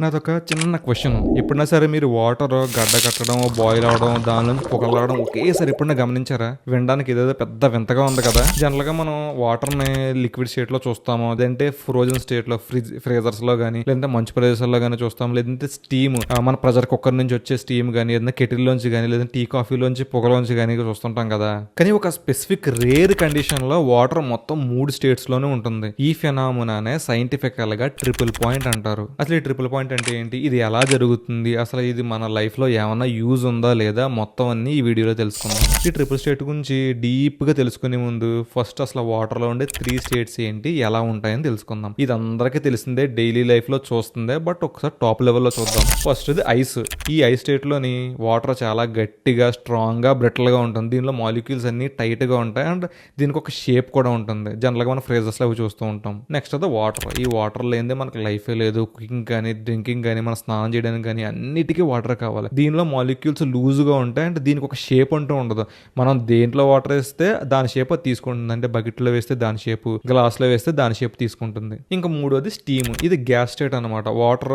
నాదొక చిన్న క్వశ్చన్ ఎప్పుడైనా సరే మీరు వాటర్ గడ్డ కట్టడం బాయిల్ అవడం దాని నుంచి పొగలు రావడం ఒకేసారి ఎప్పుడైనా గమనించారా? వినడానికి ఏదేదో పెద్ద వింతగా ఉంది కదా. జనరల్గా మనం వాటర్ని లిక్విడ్ స్టేట్లో చూస్తాము. లేదంటే ఫ్రోజన్ స్టేట్లో ఫ్రిజ్ ఫ్రీజర్స్లో కానీ లేదంటే మంచు ప్రదేశాల్లో కానీ చూస్తాం లేదంటే స్టీమ్ మన ప్రెజర్ కుక్కర్ నుంచి వచ్చే స్టీమ్ కానీ ఏదైనా కెటిల్ లోంచి కానీ లేదంటే టీ కాఫీలోంచి పొగలోంచి కానీ చూస్తుంటాం కదా. కానీ ఒక స్పెసిఫిక్ రేర్ కండిషన్లో వాటర్ మొత్తం మూడు స్టేట్స్లోనే ఉంటుంది. ఈ ఫెనామునానే సైంటిఫికల్గా ట్రిపుల్ పాయింట్ అంటారు. అసలు ఈ ట్రిపుల్ పాయింట్ అంటే ఏంటి? ఇది ఎలా జరుగుతుంది? అసలు ఇది మన లైఫ్లో ఏమైనా ఏమన్నా యూజ్ ఉందా లేదా? మొత్తం అన్ని ఈ వీడియోలో తెలుసుకుందాం. ఈ ట్రిపుల్ స్టేట్ గురించి డీప్గా తెలుసుకునే ముందు ఫస్ట్ అసలు వాటర్లో ఉండే త్రీ స్టేట్స్ ఏంటి? ఎలా ఉంటాయని తెలుసుకుందాం. ఇది అందరికీ తెలిసిందే డైలీ లైఫ్లో చూస్తుందే బట్ ఒకసారి టాప్ లెవెల్లో చూద్దాం. ఫస్ట్ ఇది ఐస్ ఈ ఐస్ స్టేట్లోని వాటర్ చాలా గట్టిగా స్ట్రాంగ్గా బ్రిటల్గా ఉంటుంది. దీనిలో మాలిక్యూల్స్ అన్ని టైట్గా ఉంటాయి అండ్ దీనికి ఒక షేప్ కూడా ఉంటుంది. జనరల్గా మనం ఫ్రేజెస్ అవి చూస్తూ ఉంటాం. నెక్స్ట్ అది వాటర్ ఈ వాటర్ లేనిదే మనకి లైఫే లేదు. కుకింగ్ కానీ డ్రింకింగ్ కానీ మన స్నానం చేయడానికి కానీ అన్నిటికీ వాటర్ కావాలి. దీనిలో మాలిక్యూల్స్ లూజ్గా ఉంటాయి అంటే దీనికి ఒక షేప్ అంటూ ఉండదు. మనం దేంట్లో వాటర్ వేస్తే దాని షేప్ అది తీసుకుంటుంది. అంటే బకెట్లో వేస్తే దాని షేప్ గ్లాస్లో వేస్తే దాని షేప్ తీసుకుంటుంది. ఇంకా మూడోది స్టీమ్. ఇది గ్యాస్ స్టేట్ అనమాట వాటర్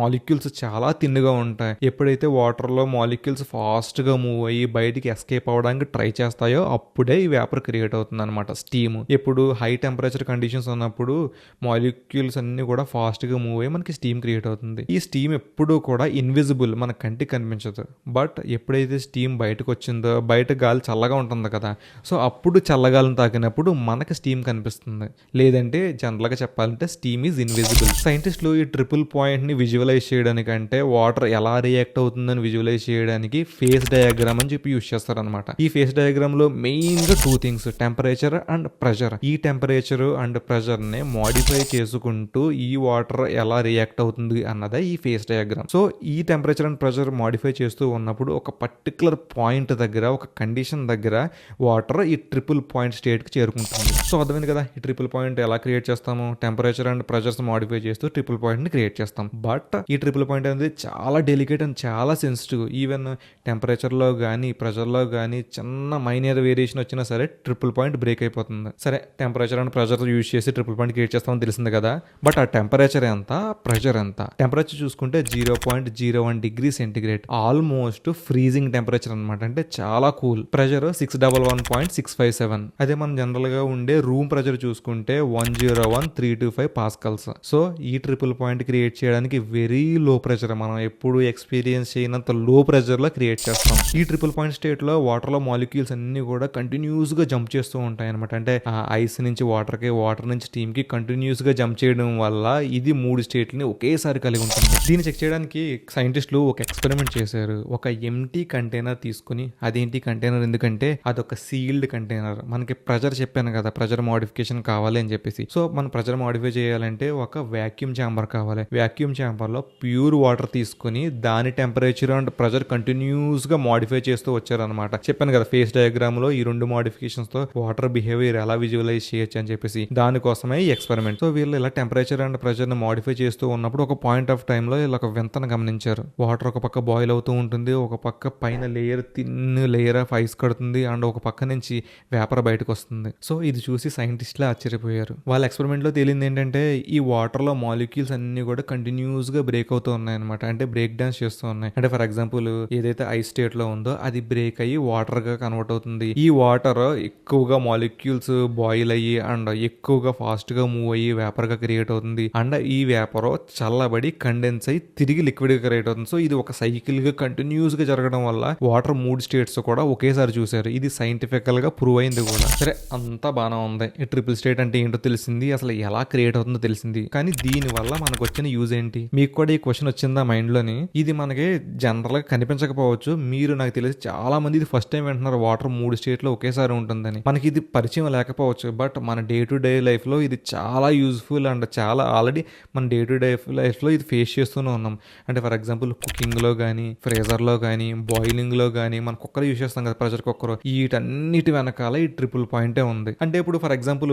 మాలిక్యూల్స్ చాలా తిన్నుగా ఉంటాయి. ఎప్పుడైతే వాటర్లో మాలిక్యూల్స్ ఫాస్ట్గా మూవ్ అయ్యి బయటికి ఎస్కేప్ అవ్వడానికి ట్రై చేస్తాయో అప్పుడే ఈ వేపర్ క్రియేట్ అవుతుంది అనమాట స్టీమ్. ఎప్పుడు హై టెంపరేచర్ కండిషన్స్ ఉన్నప్పుడు మాలిక్యూల్స్ అన్ని కూడా ఫాస్ట్గా మూవ్ అయ్యి మనకి స్టీమ్ క్రియేట్ అవుతుంది ఈ స్టీమ్ ఎప్పుడూ కూడా ఇన్విజిబుల్ మన కంటికి కనిపించదు. బట్ ఎప్పుడైతే స్టీమ్ బయటకు వచ్చిందో బయట గాలి చల్లగా ఉంటుంది కదా సో అప్పుడు చల్లగాలిని తాకినప్పుడు మనకి స్టీమ్ కనిపిస్తుంది. లేదంటే జనరల్గా చెప్పాలంటే స్టీమ్ ఈజ్ ఇన్విజిబుల్ సైంటిస్టులు ఈ ట్రిపుల్ పాయింట్ని విజువలైజ్ చేయడానికంటే వాటర్ ఎలా రియాక్ట్ అవుతుందని విజువలైజ్ చేయడానికి ఫేస్ డయాగ్రామ్ అని చెప్పి యూస్ చేస్తారనమాట ఈ ఫేస్ డయాగ్రామ్లో మెయిన్గా two things temperature and pressure ఈ టెంపరేచర్ అండ్ ప్రెషర్ని మాడిఫై చేసుకుంటూ ఈ వాటర్ ఎలా రియాక్ట్ అవుతుంది అన్నదే ఈ ఫేస్ డయాగ్రామ్? సో ఈ టెంపరేచర్ అండ్ ప్రెషర్ మోడిఫై చేస్తూ ఉన్నప్పుడు ఒక పర్టికులర్ పాయింట్ దగ్గర ఒక కండిషన్ దగ్గర వాటర్ ఈ ట్రిపుల్ పాయింట్ స్టేట్కి చేరుకుంటుంది. సో అర్థమైంది కదా? ఈ ట్రిపుల్ పాయింట్ ఎలా క్రియేట్ చేస్తాము? టెంపరేచర్ అండ్ ప్రెషర్స్ మాడిఫై చేస్తూ ట్రిపుల్ పాయింట్ని క్రియేట్ చేస్తాం. బట్ ఈ ట్రిపుల్ పాయింట్ అనేది చాలా డెలికేట్ అండ్ చాలా సెన్సిటివ్ ఈవెన్ టెంపరేచర్లో కానీ ప్రెషర్లో కానీ చిన్న మైనర్ వేరియేషన్ వచ్చినా సరే ట్రిపుల్ పాయింట్ బ్రేక్ అయిపోతుంది. సరే టెంపరేచర్ అండ్ ప్రెషర్ యూజ్ చేసి ట్రిపుల్ పాయింట్ క్రియేట్ చేస్తామని తెలిసింది కదా? బట్ ఆ టెంపరేచర్ ఎంత? ప్రెషర్ ఎంత? టెంపరేచర్ చూసుకుంటే zero point zero one degree centigrade. Almost freezing temperature అనమాట అంటే చాలా cool. Pressure six double one point six five seven. అదే మనం జనరల్గా ఉండే రూమ్ ప్రెషర్ చూసుకుంటే one zero one three two five pascals. So ఈ ట్రిపుల్ పాయింట్ క్రియేట్ చేయడానికి వెరీ లో ప్రెషర్ మనం ఎప్పుడు ఎక్స్పీరియన్స్ చేయనంత లో ప్రెషర్లో క్రియేట్ చేస్తాం. ఈ ట్రిపుల్ పాయింట్ స్టేట్లో వాటర్లో మాలిక్యూల్స్ అన్ని కూడా కంటిన్యూస్గా జంప్ చేస్తూ ఉంటాయి అనమాట అంటే ఐస్ నుంచి వాటర్కి వాటర్ నుంచి స్టీమ్కి కంటిన్యూస్గా జంప్ చేయడం వల్ల ఇది మూడు స్టేట్ని ఒకేసారి కలిగి ఉంటుంది. దీన్ని చెక్ చేయడానికి సైంటిస్టులు ఒక ఎక్స్పెరిమెంట్ చేశారు. ఒక ఎంటీ కంటైనర్ తీసుకుని అదేంటి కంటైనర్? ఎందుకంటే అదొక సీల్డ్ కంటైనర్. మనకి ప్రెజర్ చెప్పాను కదా ప్రెజర్ మోడిఫికేషన్ కావాలి అని చెప్పేసి. సో మనం ప్రెజర్ మోడిఫై చేయాలంటే ఒక వ్యాక్యూమ్ ఛాంబర్ కావాలి. వ్యాక్యూమ్ ఛాంబర్లో ప్యూర్ వాటర్ తీసుకుని దాని టెంపరేచర్ అండ్ ప్రెజర్ కంటిన్యూస్గా మోడిఫై చేస్తూ వచ్చారనమాట చెప్పాను కదా ఫేస్ డయాగ్రామ్లో ఈ రెండు మోడిఫికేషన్స్తో వాటర్ బిహేవియర్ ఎలా విజువలైజ్ చేయొచ్చు అని చెప్పేసి. దానికోసమే ఎక్స్పెరిమెంట్. సో వీళ్ళు ఇలా టెంపరేచర్ అండ్ ప్రెజర్ని మోడిఫై చేస్తూ ఉన్నప్పుడు ఒక పాయింట్ ఆఫ్ టైంలో ఇలా ఒక వింతను గమనించారు. వాటర్ ఒక పక్క బాయిల్ అవుతూ ఉంటుంది ఒక పక్క పైన layer thin layer of ice కడుతుంది అండ్ ఒక పక్క నుంచి వేపర్ బయటకు వస్తుంది. సో ఇది చూసి సైంటిస్టులే ఆశ్చర్యపోయారు. వాళ్ళ ఎక్స్పెరిమెంట్లో తేలింది ఏంటంటే ఈ వాటర్లో మాలిక్యూల్స్ అన్ని కూడా కంటిన్యూస్గా బ్రేక్ అవుతూ ఉన్నాయన్నమాట. అంటే బ్రేక్ డాన్స్ చేస్తూ ఉన్నాయి. అంటే ఫర్ ఎగ్జాంపుల్ ఏదైతే ఐస్ స్టేట్లో ఉందో అది బ్రేక్ అయ్యి వాటర్గా కన్వర్ట్ అవుతుంది. ఈ వాటర్ ఎక్కువగా మాలిక్యూల్స్ బాయిల్ అయ్యి అండ్ ఎక్కువగా ఫాస్ట్గా మూవ్ అయ్యి వేపర్గా క్రియేట్ అవుతుంది. అండ్ ఈ వేపర్ చల్లబడి కండెన్స్ అయ్యి తిరిగి లిక్విడ్గా క్రియేట్ అవుతుంది. సో ఇది ఒక సైకిల్గా కంటిన్యూస్గా జరగడం వల్ల వాటర్ మూడు స్టేట్స్ కూడా ఒకేసారి చూశారు. ఇది సైంటిఫికల్గా ప్రూవ్ అయింది కూడా. సరే అంతా బాగానే ఉంది. ఈ ట్రిపుల్ స్టేట్ అంటే ఏంటో తెలిసింది. అసలు ఎలా క్రియేట్ అవుతుందో తెలిసింది. కానీ దీని వల్ల మనకు వచ్చిన యూజ్ ఏంటి? మీకు కూడా ఈ క్వశ్చన్ వచ్చిందా మైండ్లోని? ఇది మనకి జనరల్గా కనిపించకపోవచ్చు. మీరు నాకు తెలిసి చాలా మంది ఇది ఫస్ట్ టైం వింటున్నారు. వాటర్ మూడు స్టేట్లో ఒకేసారి ఉంటుందని. మనకి ఇది పరిచయం లేకపోవచ్చు. బట్ మన డే టు డే లైఫ్లో ఇది చాలా యూజ్ఫుల్ అండ్ చాలా ఆల్రెడీ మన డే టు డే లైఫ్లో ఇది ఫేస్ చేస్తూనే ఉన్నాం. అంటే ఫర్ ఎగ్జాంపుల్ కుకింగ్లో లో కానీ ఫ్రీజర్లో కానీ బాయిలింగ్లో కానీ మన కుక్కర్ యూస్ చేస్తాం కదా ప్రెషర్ కుక్కర్ వీటన్నిటి వెనకాల ఈ ట్రిపుల్ పాయింటే ఉంది. అంటే ఇప్పుడు ఫర్ ఎగ్జాంపుల్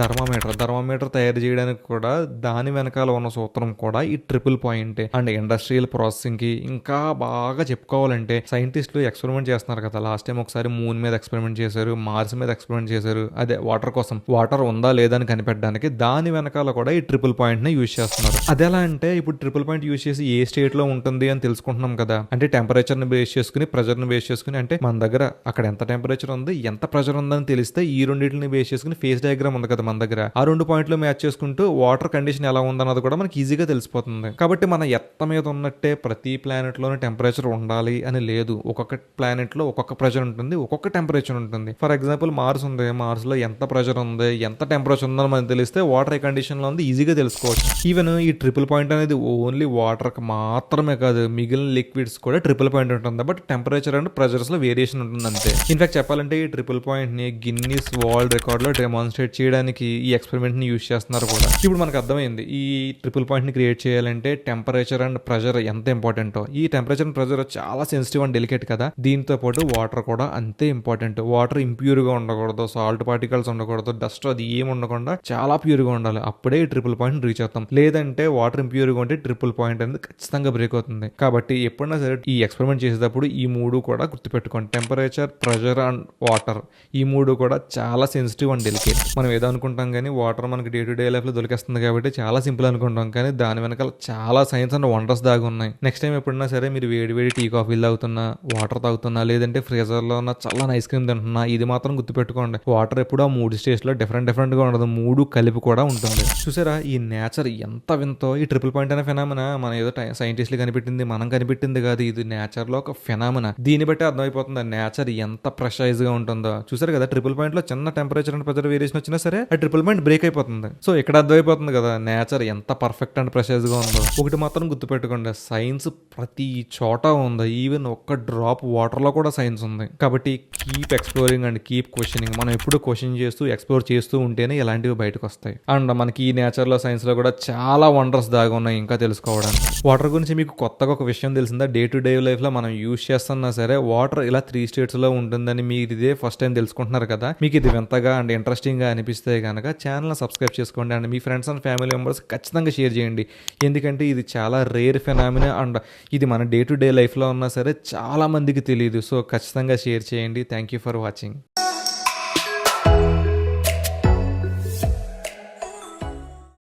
థర్మామీటర్ థర్మామీటర్ తయారు చేయడానికి కూడా దాని వెనకాల ఉన్న సూత్రం కూడా ఈ ట్రిపుల్ పాయింటే అండ్ ఇండస్ట్రియల్ ప్రాసెసింగ్కి ఇంకా బాగా చెప్పుకోవాలంటే సైంటిస్టులు ఎక్స్పెరిమెంట్ చేస్తున్నారు కదా. లాస్ట్ టైం ఒకసారి మూన్ మీద ఎక్స్పెరిమెంట్ చేశారు మార్స్ మీద ఎక్స్పెరిమెంట్ చేశారు. అదే వాటర్ కోసం. వాటర్ ఉందా లేదా అని కనిపెట్టడానికి దాని వెనకాల కూడా ఈ ట్రిపుల్ పాయింట్ని యూజ్ చేస్తున్నారు. అది ఎలా అంటే ఇప్పుడు ట్రిపుల్ పాయింట్ యూజ్ చేసి ఏ స్టేట్లో ఉంటుంది అని తెలుసుకుంటున్నాం కదా. అంటే టెంపరేచర్ని బేస్ చేసుకుని ప్రెజర్ని బేస్ చేసుకుని అంటే మన దగ్గర అక్కడ ఎంత టెంపరేచర్ ఉంది ఎంత ప్రెజర్ ఉందని తెలిస్తే ఈ రెండింటిని బేస్ చేసుకుని ఫేస్ డయాగ్రామ్ ఉంది కదా మన దగ్గర. ఆ రెండు పాయింట్లు మ్యాచ్ చేసుకుంటూ వాటర్ కండిషన్ ఎలా ఉందన్నది కూడా మనకి ఈజీగా తెలిసిపోతుంది. కాబట్టి మన ఎత్త మీద ఉన్నట్టే ప్రతి ప్లానెట్లోనే టెంపరేచర్ ఉండాలి అని లేదు. ఒక్కొక్క ప్లానెట్లో ఒక్కొక్క ప్రెజర్ ఉంటుంది ఒక్కొక్క టెంపరేచర్ ఉంటుంది. ఫర్ ఎగ్జాంపుల్ మార్స్ ఉంది. మార్స్లో ఎంత ప్రెజర్ ఉంది ఎంత టెంపరేచర్ ఉందని మనకి తెలిస్తే వాటర్ ఏ కండిషన్లో ఉంది ఈజీగా తెలుసుకోవచ్చు. ఈవెన్ ఈ ట్రిపుల్ పాయింట్ అనేది ఓన్లీ వాటర్కి మాత్రమే కాదు మిగిలిన లిక్విడ్స్ కూడా ట్రిపుల్ పాయింట్ ఉంటుంది? బట్ టెంపరేచర్ అండ్ ప్రెజర్స్లో వేరియేషన్ ఉంటుంది అంతే. ఇన్ఫాక్ట్ చెప్పాలంటే ఈ ట్రిపుల్ పాయింట్ని గిన్నీస్ వరల్డ్ రికార్డ్లో డెమాన్స్ట్రేట్ చేయడానికి ఈ ఎక్స్పెరిమెంట్ని యూస్ చేస్తున్నారు కూడా. ఇప్పుడు మనకు అర్థమైంది ఈ ట్రిపుల్ పాయింట్ని క్రియేట్ చేయాలంటే టెంపరేచర్ అండ్ ప్రెజర్ ఎంత ఇంపార్టెంటో ఈ టెంపరేచర్ అండ్ ప్రెజర్ చాలా సెన్సిటివ్ అండ్ డెలికేట్ కదా. దీంతో పాటు వాటర్ కూడా అంతే ఇంపార్టెంట్ వాటర్ ఇంప్యూర్గా ఉండకూడదు సాల్ట్ పార్టికల్స్ ఉండకూడదు డస్ట్ అది ఏం ఉండకుండా చాలా ప్యూర్గా ఉండాలి. అప్పుడే ఈ ట్రిపుల్ పాయింట్ రీచ్ అవుతాం. లేదంటే వాటర్ ఇంప్యూర్గా ఉంటే ట్రిపుల్ పాయింట్ అనేది ఖచ్చితంగా బ్రేక్ అవుతుంది. కాబట్టి ఎప్పుడైనా సరే ఈ ఎక్స్పెరిమెంట్ చేసేటప్పుడు ఈ మూడు కూడా గుర్తుపెట్టుకోండి. టెంపరేచర్ ప్రెషర్ అండ్ వాటర్ ఈ మూడు కూడా చాలా సెన్సిటివ్ అండ్ డెలికేట్ మనం ఏదో అనుకుంటాం కానీ వాటర్ మనకి డే టు డే లైఫ్లో దొరికేస్తుంది కాబట్టి చాలా సింపుల్ అనుకుంటాం కానీ దాని వెనకాల చాలా సైన్స్ అండ్ వండర్స్ దాగి ఉన్నాయి. నెక్స్ట్ టైం ఎప్పుడైనా సరే మీరు వేడి వేడి టీ కాఫీలు తాగుతున్నా వాటర్ తాగుతున్నా లేదంటే ఫ్రీజర్లో ఉన్న చల్లని ఐస్ క్రీమ్ తింటున్నా ఇది మాత్రం గుర్తుపెట్టుకోండి. వాటర్ ఎప్పుడు ఆ మూడు స్టేజ్ డిఫరెంట్ డిఫరెంట్గా ఉండదు. మూడు కలిపి కూడా ఉంటుంది. చూసారా ఈ నేచర్ ఎంత వింతో ఈ ట్రిపుల్ పాయింట్ అనే ఫెనామినా మన ఏదో సైంటిస్టులు కనిపెట్టింది మనం కనిపెట్టింది కాదు. ఇది నేచర్లో ఒక ఫెనామిన. దీన్ని బట్టి అర్థమైపోతుంది నేచర్ ఎంత ప్రెషరైజ్గా ఉంటుందో. చూసారు కదా ట్రిపుల్ పాయింట్లో చిన్న టెంపరేచర్ అండ్ ప్రెషర్ వేరియేషన్ వచ్చినా సరే ఆ ట్రిపుల్ పాయింట్ బ్రేక్ అయిపోతుంది. సో ఇక్కడ అర్థమైపోతుంది కదా నేచర్ ఎంత పర్ఫెక్ట్ అండ్ ప్రెషరైజ్గా ఉందో. ఒకటి మాత్రం గుర్తుపెట్టుకోండి సైన్స్ ప్రతి చోట ఉంది. ఈవెన్ ఒక్క డ్రాప్ వాటర్లో కూడా సైన్స్ ఉంది. కాబట్టి keep exploring and keep questioning మనం ఎప్పుడు క్వశ్చన్ చేస్తూ ఎక్స్ప్లోర్ చేస్తూ ఉంటేనే ఇలాంటివి బయటకు వస్తాయి. అండ్ మనకి ఈ నేచర్లో సైన్స్లో కూడా చాలా వండర్స్ దాగా ఉన్నాయి ఇంకా తెలుసుకోవడానికి. వాటర్ గురించి మీకు కొత్తగా ఒక విషయం తెలిసిందా? డే టు డే లైఫ్లో మనం యూస్ చేస్తున్నా సరే వాటర్ ఇలా త్రీ స్టేట్స్లో ఉంటుందని మీరు ఇదే ఫస్ట్ టైం తెలుసుకుంటున్నారు కదా? మీకు ఇది వింతగా అండ్ ఇంట్రెస్టింగ్గా అనిపిస్తే కనుక ఛానల్ సబ్స్క్రైబ్ చేసుకోండి అండ్ మీ ఫ్రెండ్స్ అండ్ ఫ్యామిలీ మెంబర్స్ ఖచ్చితంగా షేర్ చేయండి. ఎందుకంటే ఇది చాలా రేర్ ఫెనామినా అండ్ ఇది మన డే టు డే లైఫ్లో ఉన్నా సరే చాలా మందికి తెలియదు సో ఖచ్చితంగా షేర్ చేయండి. Thank you for watching.